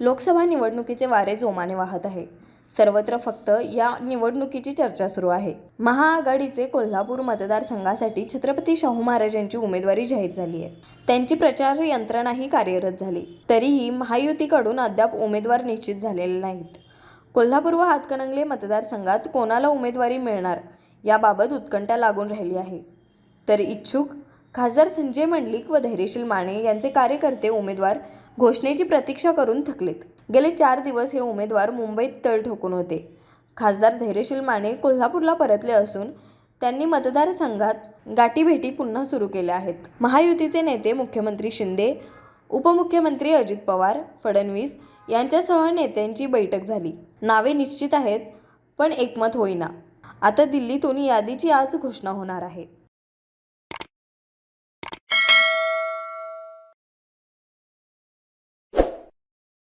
लोकसभा निवडणुकीचे वारे जोमाने वाहत आहे. सर्वत्र फक्त या निवडणुकीची चर्चा सुरू आहे. महाआघाडीचे कोल्हापूर मतदारसंघासाठी छत्रपती शाहू महाराज यांची उमेदवारी जाहीर झाली आहे. त्यांची प्रचार यंत्रणाही कार्यरत झाली. तरीही महायुतीकडून अद्याप उमेदवार निश्चित झालेले नाहीत. कोल्हापूर व हातकणंगले मतदारसंघात कोणाला उमेदवारी मिळणार याबाबत उत्कंठा लागून राहिली आहे. तर इच्छुक खासदार संजय मंडलिक व धैर्यशील माने यांचे कार्यकर्ते उमेदवार घोषणेची प्रतीक्षा करून थकलेत. गेले चार दिवस हे उमेदवार मुंबईत तळ ठोकून होते. खासदार धैर्यशील माने कोल्हापूरला परतले असून त्यांनी मतदारसंघात गाठीभेटी पुन्हा सुरू केल्या आहेत. महायुतीचे नेते मुख्यमंत्री शिंदे उपमुख्यमंत्री अजित पवार फडणवीस यांच्यासह नेत्यांची बैठक झाली. नावे निश्चित आहेत पण एकमत होईना. आता दिल्लीतून यादीची आज घोषणा होणार आहे.